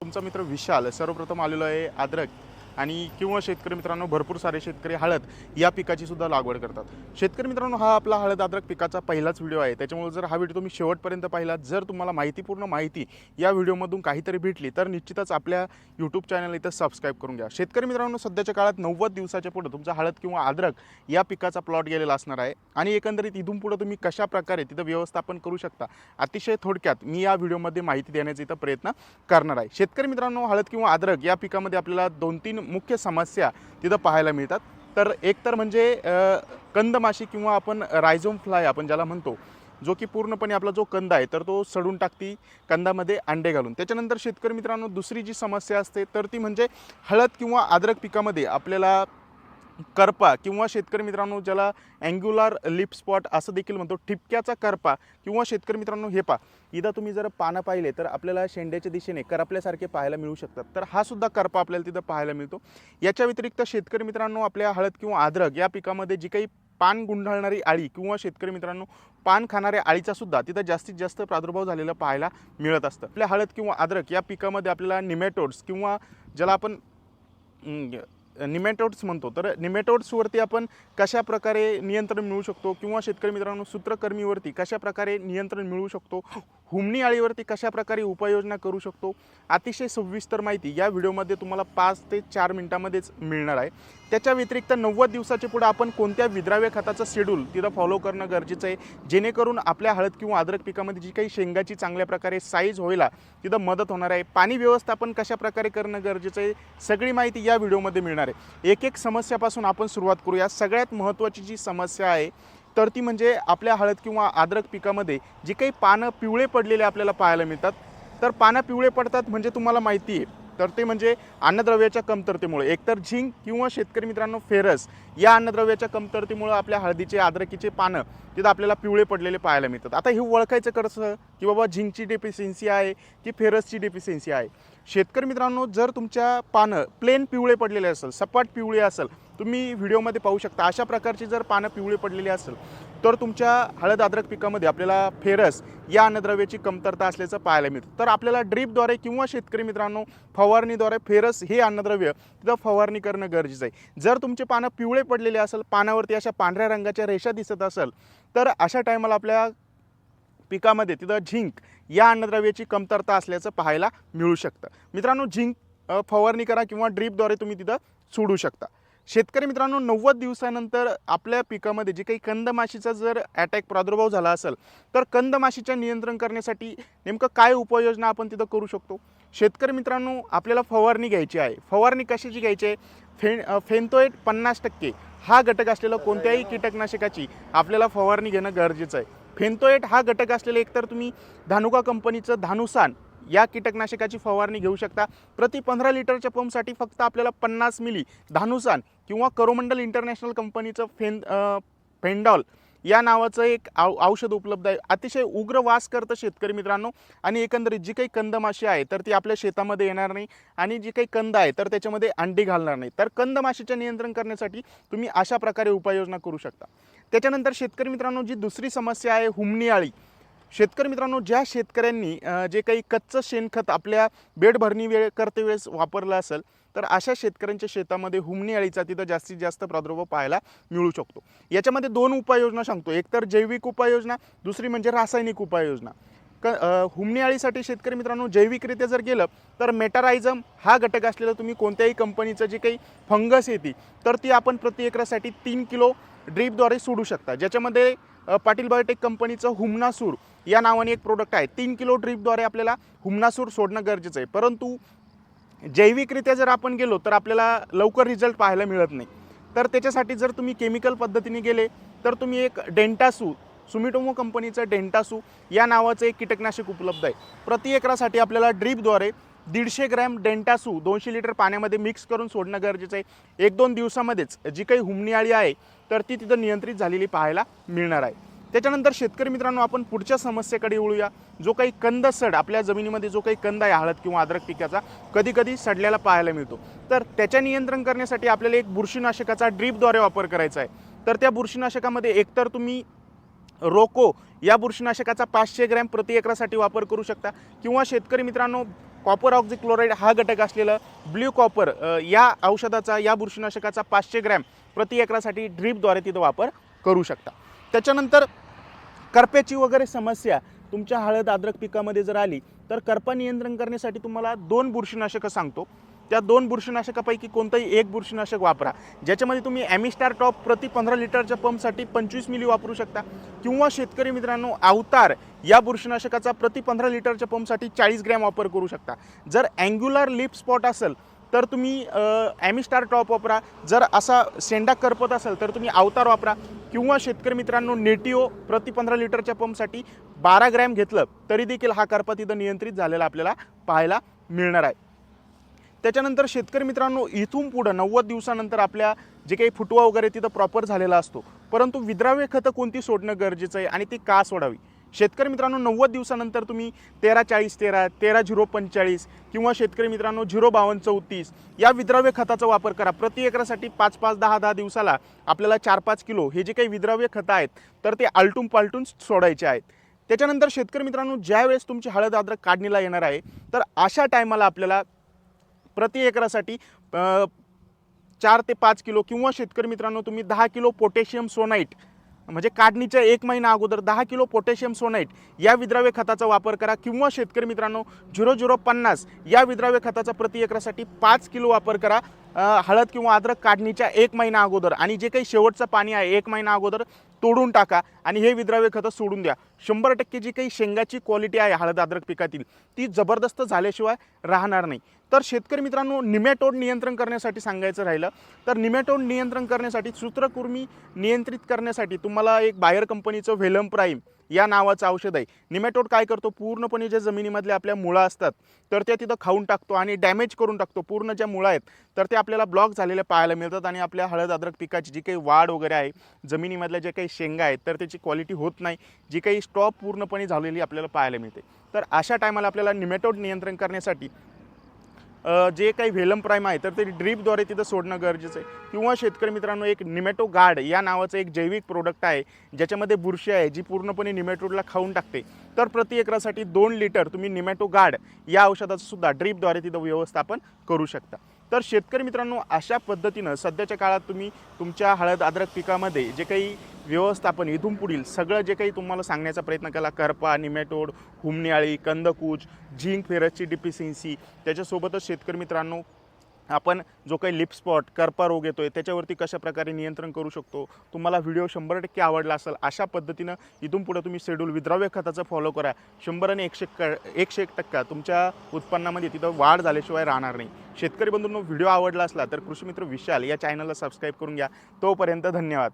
तुमचा मित्र विशाल सर्वप्रथम आलेलो आहे आद्रक. आणि किंवा शेतकरी मित्रांनो भरपूर सारे शेतकरी हळद या पिकाची सुद्धा लागवड करतात. शेतकरी मित्रांनो हा आपला हळद अद्रक पिकाचा पहिलाच व्हिडिओ आहे. त्याच्यामुळे जर हा व्हिडिओ तुम्ही शेवटपर्यंत पाहिला जर तुम्हाला माहितीपूर्ण माहिती या व्हिडिओमधून काहीतरी भेटली तर निश्चितच आपल्या यूट्यूब चॅनल इथं सबस्क्राईब करून घ्या. शेतकरी मित्रांनो सध्याच्या काळात नव्वद दिवसाच्या पुढे तुमचा हळद किंवा अद्रक या पिकाचा प्लॉट गेलेला असणार आहे. आणि एकंदरीत इथून पुढे तुम्ही कशा प्रकारे तिथं व्यवस्थापन करू शकता अतिशय थोडक्यात मी या व्हिडिओमध्ये माहिती देण्याचा इथं प्रयत्न करणार आहे. शेतकरी मित्रांनो हळद किंवा अद्रक या पिकामध्ये आपल्याला दोन तीन मुख्य समस्या तिथं पाहायला मिळतात. तर एकतर म्हणजे कंदमाशी किंवा आपण रायझोम फ्लाय आपण ज्याला म्हणतो जो की पूर्णपणे आपला जो कंद आहे तर तो सडून टाकती कंदामध्ये अंडे घालून. त्याच्यानंतर शेतकरी मित्रांनो दुसरी जी समस्या असते तर ती म्हणजे हळद किंवा अद्रक पिकामध्ये आपल्याला करपा किंवा शेतकरी मित्रांनो ज्याला अँग्युलर लिप स्पॉट असं देखील म्हणतो ठिपक्याचा करपा किंवा शेतकरी मित्रांनो हे पा इथं तुम्ही जर पानं पाहिले तर आपल्याला शेंड्याच्या दिशेने करपल्यासारखे पाहायला मिळू शकतात. तर हा सुद्धा करपा आपल्याला तिथं पाहायला मिळतो. याच्या व्यतिरिक्त शेतकरी मित्रांनो आपल्या हळद किंवा अद्रक या पिकामध्ये जी काही पान गुंडाळणारी आळी किंवा शेतकरी मित्रांनो पान खाणाऱ्या आळीचा सुद्धा तिथं जास्तीत जास्त प्रादुर्भाव झालेला पाहायला मिळत असतं. आपल्या हळद किंवा अद्रक या पिकामध्ये आपल्याला निमॅटोड्स किंवा ज्याला आपण निमॅटोड्स म्हणतो. तर निमॅटोड्सवरती आपण कशा प्रकारे नियंत्रण मिळवू शकतो? किंवा शेतकरी मित्रांनो सूत्रकर्मीवरती कशा प्रकारे नियंत्रण मिळवू शकतो? हुमणी आळीवरती कशाप्रकारे उपाययोजना करू शकतो? अतिशय सविस्तर माहिती या व्हिडिओमध्ये तुम्हाला पाच ते चार मिनिटामध्येच मिळणार आहे. त्याच्या व्यतिरिक्त नव्वद दिवसाच्या पुढे आपण कोणत्या विद्राव्य खताचं शेड्यूल तिथं फॉलो करणं गरजेचं आहे? जेणेकरून आपल्या हळद किंवा अद्रक पिकामध्ये जी काही शेंगाची चांगल्या प्रकारे साईज व्हायला तिथं मदत होणार आहे. पाणी व्यवस्थापन कशा प्रकारे करणं गरजेचं आहे? सगळी माहिती या व्हिडिओमध्ये मिळणार आहे. एक एक समस्यापासून आपण सुरुवात करूया. सगळ्यात महत्त्वाची जी समस्या आहे तर ती म्हणजे आपल्या हळद किंवा अद्रक पिकामध्ये जी काही पानं पिवळे पडलेले आपल्याला पाहायला मिळतात. तर पानं पिवळे पडतात म्हणजे तुम्हाला माहिती आहे. तर ते म्हणजे अन्नद्रव्याच्या कमतरतेमुळे एकतर झिंक किंवा शेतकरी मित्रांनो फेरस या अन्नद्रव्याच्या कमतरतेमुळे आपल्या हळदीचे आद्रकीचे पानं तिथं आपल्याला पिवळे पडलेले पाहायला मिळतात. आता हे ओळखायचं कसं? की बाबा झिंकची डेफिशियन्सी आहे की फेरसची डेफिशियन्सी आहे? शेतकरी मित्रांनो जर तुमच्या पानं प्लेन पिवळे पडलेले असेल सपाट पिवळे असेल तुम्ही व्हिडिओमध्ये पाहू शकता. अशा प्रकारची जर पानं पिवळे पडलेली असेल तर तुमच्या हळद अद्रक पिकामध्ये आपल्याला फेरस या अन्नद्रव्याची कमतरता असल्याचं पाहायला मिळतं. तर आपल्याला ड्रीपद्वारे किंवा शेतकरी मित्रांनो फवारणीद्वारे फेरस हे अन्नद्रव्य तिथं फवारणी करणं गरजेचं आहे. जर तुमचे पानं पिवळे पडलेले असेल पानावरती अशा पांढऱ्या रंगाच्या रेषा दिसत असेल तर अशा टायमाला आपल्या पिकामध्ये तिथं झिंक या अन्नद्रव्याची कमतरता असल्याचं पाहायला मिळू शकतं. मित्रांनो झिंक फवारणी करा किंवा ड्रीपद्वारे तुम्ही तिथं सोडू शकता. शेतकरी मित्रांनो नव्वद दिवसानंतर आपल्या पिकामध्ये जे काही कंदमाशीचा जर अटॅक प्रादुर्भाव झाला असेल तर कंदमाशीच्या नियंत्रण करण्यासाठी नेमकं काय उपाययोजना आपण तिथं करू शकतो? शेतकरी मित्रांनो आपल्याला फवारणी घ्यायची आहे. फवारणी कशाची घ्यायची आहे? फे फेन्थोएट पन्नास टक्के. हा घटक असलेलं कोणत्याही कीटकनाशकाची आपल्याला फवारणी घेणं गरजेचं आहे. फेंतोएट हा घटक असलेलं एकतर तुम्ही धानुका कंपनीचं धानुसान या कीटकनाशकाची फवारणी घेऊ शकता. प्रति पंधरा लिटरच्या पंपसाठी फक्त आपल्याला पन्नास मिली धानुसान किंवा करोमंडल इंटरनॅशनल कंपनीचं फेन फेंडॉल या नावाचं एक औ औषध उपलब्ध आहे. अतिशय उग्र वास करतं शेतकरी मित्रांनो. आणि एकंदरीत जी काही कंदमाशी आहे तर ती आपल्या शेतामध्ये येणार नाही. आणि जी काही कंद आहे तर त्याच्यामध्ये अंडी घालणार नाही. तर कंदमाशीचे नियंत्रण करण्यासाठी तुम्ही अशा प्रकारे उपाययोजना करू शकता. त्याच्यानंतर शेतकरी मित्रांनो जी दुसरी समस्या आहे हुमणी आळी शेतकरी मित्रांनो ज्या शेतकऱ्यांनी जे काही कच्चं शेणखत आपल्या बेडभरणी वेळ करते वेळेस वापरलं असेल तर अशा शेतकऱ्यांच्या शेतामध्ये हुमणी अळीचा तिथं जास्तीत जास्त प्रादुर्भाव पाहायला मिळू शकतो. याच्यामध्ये दोन उपाययोजना सांगतो. एक तर जैविक उपाययोजना दुसरी म्हणजे रासायनिक उपाययोजना. क हुमणी अळीसाठी शेतकरी मित्रांनो जैविकरित्या जर गेलं तर मेटारायझम हा घटक असलेलं तुम्ही कोणत्याही कंपनीचं जे काही फंगस येते तर ती आपण प्रति एकरासाठी तीन किलो ड्रीपद्वारे सोडू शकता. ज्याच्यामध्ये पाटील बायोटेक कंपनीचं हुमनासूर या नावाने एक प्रोडक्ट आहे. तीन किलो ड्रीपद्वारे आपल्याला हुमनासूर सोडणं गरजेचं आहे. परंतु जैविकरित्या जर आपण गेलो तर आपल्याला लवकर रिझल्ट पाहायला मिळत नाही. तर त्याच्यासाठी जर तुम्ही केमिकल पद्धतीने गेले तर तुम्ही एक डेंटासू सुमिटोमो कंपनीचं डेंटासू या नावाचं एक कीटकनाशक उपलब्ध आहे. प्रति एकरासाठी आपल्याला ड्रीपद्वारे दीडशे ग्रॅम डेंटासू दोनशे लिटर पाण्यामध्ये मिक्स करून सोडणं गरजेचं आहे. एक दोन दिवसामध्येच जी काही हुमणी आहे तर ती तिथं नियंत्रित झालेली पाहायला मिळणार आहे. त्याच्यानंतर शेतकरी मित्रांनो आपण पुढच्या समस्येकडे वळूया. जो काही कंद सड आपल्या जमिनीमध्ये जो काही कंद आहे हळद किंवा अद्रक पिकाचा कधी कधी पाहायला मिळतो. तर त्याच्या नियंत्रण करण्यासाठी आपल्याला एक बुरशीनाशकाचा ड्रीपद्वारे वापर करायचा आहे. तर त्या बुरशीनाशकामध्ये एकतर तुम्ही रोको या बुरशीनाशकाचा पाचशे ग्रॅम प्रति एकरासाठी वापर करू शकता. किंवा शेतकरी मित्रांनो कॉपर ऑक्झिक्लोराईड हा घटक असलेलं ब्ल्यू कॉपर या औषधाचा या बुरशीनाशकाचा पाचशे ग्रॅम प्रति एकरासाठी ड्रीपद्वारे तिथं वापर करू शकता. त्याच्यानंतर करप्याची वगैरे समस्या तुमच्या हळद अद्रक पिकामध्ये जर आली तर करपा नियंत्रण करण्यासाठी तुम्हाला दोन बुरशीनाशकं सांगतो. त्या दोन बुरशीनाशकापैकी कोणतंही एक बुरशीनाशक वापरा. ज्याच्यामध्ये तुम्ही ॲमिस्टार टॉप प्रति पंधरा लिटरच्या पंपसाठी पंचवीस मिली वापरू शकता. किंवा शेतकरी मित्रांनो अवतार या बुरशीनाशकाचा प्रति पंधरा लिटरच्या पंपसाठी चाळीस ग्रॅम वापर करू शकता. जर अँग्युलर लिप स्पॉट असेल तर तुम्ही ॲमिस्टार टॉप वापरा. जर असा सेंडा करपत असेल तर तुम्ही अवतार वापरा. किंवा शेतकरी मित्रांनो नेटिओ प्रति पंधरा लिटरच्या पंपसाठी बारा ग्रॅम घेतलं तरी देखील हा करपा तिथं नियंत्रित झालेला आपल्याला पाहायला मिळणार आहे. त्याच्यानंतर शेतकरी मित्रांनो इथून पुढं नव्वद दिवसानंतर आपल्या जे काही फुटवा वगैरे तिथं प्रॉपर झालेला असतो. परंतु विद्राव्य खतं कोणती सोडणं गरजेचं आहे आणि ती का सोडावी? शेतकरी मित्रांनो नव्वद दिवसानंतर तुम्ही तेरा चाळीस तेरा तेरा झिरो पंचेचाळीस किंवा शेतकरी मित्रांनो झिरो बावन्न चौतीस या विद्राव्य खताचा वापर करा. प्रति एकरासाठी पाच पाच दहा दहा दिवसाला आपल्याला चार पाच किलो हे जे काही विद्राव्य खतं आहेत तर ते आलटून पालटून सोडायचे आहेत. त्याच्यानंतर शेतकरी मित्रांनो ज्यावेळेस तुमची हळद अद्रक काढणीला येणार आहे तर अशा टायमाला आपल्याला प्रति एकरासाठी चार ते पाच किलो किंवा शेतकरी मित्रांनो तुम्ही दहा किलो पोटॅशियम सोनाईट म्हणजे काढणीच्या एक महिना अगोदर दहा किलो पोटॅशियम सोनाईट या विद्राव्य खताचा वापर करा किंवा शेतकरी मित्रांनो झिरो झिरो पन्नास या विद्राव्य खताचा प्रति एकरासाठी पाच किलो वापर करा. हळद किंवा अद्रक काढणीच्या एक महिना अगोदर आणि जे काही शेवटचं पाणी आहे एक महिना अगोदर तोडून टाका आणि हे विद्राव्य खतं सोडून द्या. शंभर टक्के जी काही शेंगाची क्वालिटी आहे हळद अद्रक पिकातील ती जबरदस्त झाल्याशिवाय राहणार नाही. तर शेतकरी मित्रांनो निमॅटोड नियंत्रण करण्यासाठी सांगायचं राहिलं तर निमॅटोड नियंत्रण करण्यासाठी सूत्रकुर्मी नियंत्रित करण्यासाठी तुम्हाला एक बायर कंपनीचं व्हेलम प्राईम या नावाचं औषध आहे. निमॅटोड काय करतो? पूर्णपणे ज्या जमिनीमधल्या आपल्या मुळा असतात तर त्या तिथं खाऊन टाकतो आणि डॅमेज करून टाकतो. पूर्ण ज्या मुळा आहेत तर ते आपल्याला ब्लॉक झालेल्या पाहायला मिळतात आणि आपल्या हळद अद्रक पिकाची जी काही वाढ वगैरे आहे जमिनीमधल्या ज्या काही शेंगा आहेत तर त्याची क्वालिटी होत नाही. जी काही स्टॉप पूर्णपणे झालेली आपल्याला पाहायला मिळते. तर अशा टायमाला आपल्याला निमॅटोड नियंत्रण करण्यासाठी जे काही व्हेलम प्राईम आहे तर ते ड्रीपद्वारे तिथं सोडणं गरजेचं आहे. किंवा शेतकरी मित्रांनो एक निमॅटो गार्ड या नावाचं एक जैविक प्रोडक्ट आहे ज्याच्यामध्ये बुरशी आहे जी पूर्णपणे निमॅटोडला खाऊन टाकते. तर प्रति एकरासाठी दोन लिटर तुम्ही निमॅटो गार्ड या औषधाचं सुद्धा ड्रीपद्वारे तिथं व्यवस्थापन करू शकता. तर शेतकरी मित्रांनो अशा पद्धतीनं सध्याच्या काळात तुम्ही तुमच्या हळद अद्रक पिकामध्ये जे काही व्यवस्थापन इथून पुढील सगळं जे काही तुम्हाला सांगण्याचा प्रयत्न केला करपा निमेटोड हुमण्याळी कंदकूच कंदकूज झिंक फेरसची डिफिशियन्सी त्याच्यासोबतच शेतकरी मित्रांनो आपण जो काही लिप स्पॉट करपा रोग येतो आहे त्याच्यावरती कशा प्रकारे नियंत्रण करू शकतो तुम्हाला व्हिडिओ शंभर टक्के आवडला असेल अशा पद्धतीनं इथून पुढे तुम्ही शेड्यूल विद्राव्य खताचं फॉलो करा. शंभर आणि एकशे क एकशे एक टक्का तुमच्या उत्पन्नामध्ये तिथं वाढ झाल्याशिवाय राहणार नाही. शेतकरी बंधूंनो व्हिडिओ आवडला असला तर कृषीमित्र विशाल या चॅनलला सबस्क्राईब करून घ्या. तोपर्यंत धन्यवाद.